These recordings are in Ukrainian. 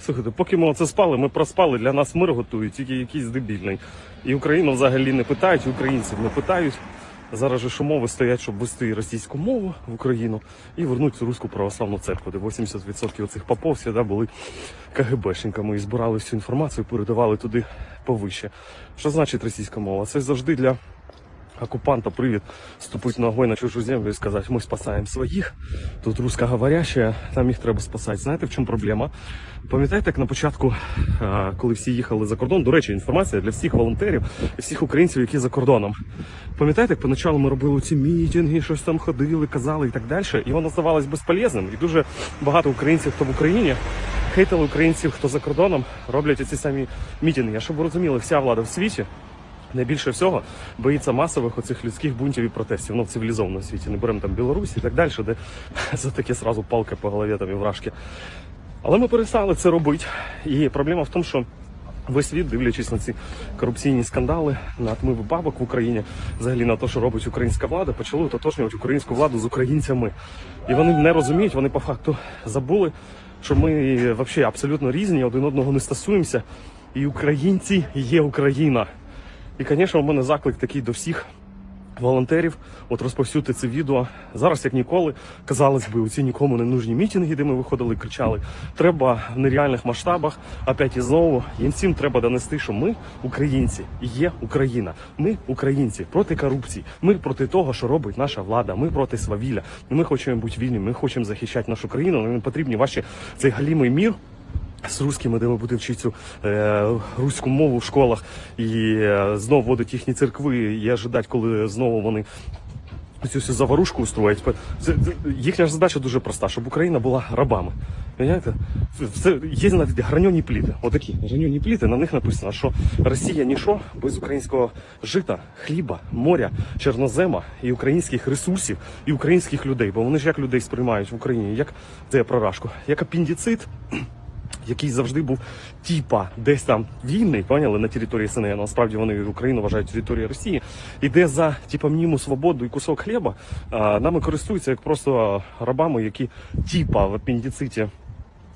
Слухайте, поки ми оце спали, ми проспали, для нас мир готують, тільки якийсь дебільний. І Україну взагалі не питають, і українців не питають. Зараз же ж стоять, щоб ввести російську мову в Україну і вернути руську православну церкву, де 80% цих попов всегда були КГБшниками і збирали всю інформацію, передавали туди повище. Що значить російська мова? Це завжди для оккупанта привід ступити ногою на чужу землю і сказати, ми спасаємо своїх, тут русскоговоряща, там їх треба спасати. Знаєте, в чому проблема? Пам'ятаєте, як на початку, е, коли всі їхали за кордон, до речі, інформація для всіх волонтерів і всіх українців, які за кордоном. Пам'ятаєте, як поначалу ми робили ці мітинги, щось там ходили, казали і так далі, і воно здавалось безполезним. І дуже багато українців, хто в Україні, хейтили українців, хто за кордоном, роблять ці самі мітинги. А щоб ви розуміли, вся влада в світі найбільше всього боїться масових оцих людських бунтів і протестів. Ну, в цивілізованому світі. Не беремо там Білорусь і так далі, де за таке сразу палки по голові там і вражки. Але ми перестали це робити. І проблема в тому, що весь світ, дивлячись на ці корупційні скандали, на отмиви бабок в Україні, взагалі на те, що робить українська влада, почали ототожнювати українську владу з українцями. І вони не розуміють, вони по факту забули, що ми взагалі абсолютно різні, один одного не стосуємося. І українці є Україна. І, звісно, у мене заклик такий до всіх волонтерів, от розповсюдити це відео. Зараз, як ніколи, казалось би, у ці нікому не нужні мітинги, де ми виходили і кричали. Треба в нереальних масштабах, опять і знову. Їм треба донести, що ми українці, і є Україна. Ми українці проти корупції. Ми проти того, що робить наша влада. Ми проти свавілля. Ми хочемо бути вільними, ми хочемо захищати нашу країну. Нам не потрібні ваші цей галімий мір з русскими, де ми будемо вчити цю е, руську мову в школах і е, знову вводити їхні церкви і ожидати, коли знову вони цю всю заварушку устроять. Це, їхня ж задача дуже проста, щоб Україна була рабами. Понимаєте? Це, є навіть граньоні пліти. Отакі граньоні пліти, на них написано, що Росія ніщо без українського жита, хліба, моря, чорнозема і українських ресурсів, і українських людей. Бо вони ж як людей сприймають в Україні, як це я про рашку, як апендицит який завжди був типа десь там вільний, поняли, на території СНГ, насправді вони Україну вважають територією Росії, і де за типа мніму свободу і кусок хліба а, нами користуються як просто рабами, які типа в апендициті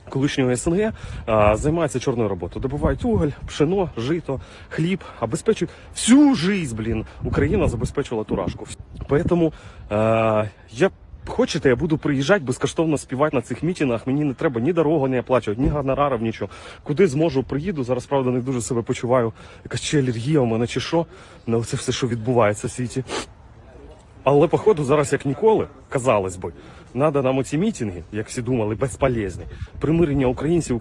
колишнього СНГ а, займаються чорною роботою. Добувають уголь, пшено, жито, хліб, обезпечують всю жизнь, блін, Україна забезпечувала турашку. Поэтому а, я Хочете, я буду приїжджати безкоштовно співати на цих мітінгах. Мені не треба ні дорогу не оплачувати, ні гонорарів, нічого. Куди зможу, приїду. Зараз правда не дуже себе почуваю. Якась чи алергія у мене, чи що. На це все, що відбувається в світі. Але походу зараз як ніколи, казалось би, треба нам оці мітинги, як всі думали, безполезні. Примирення українців,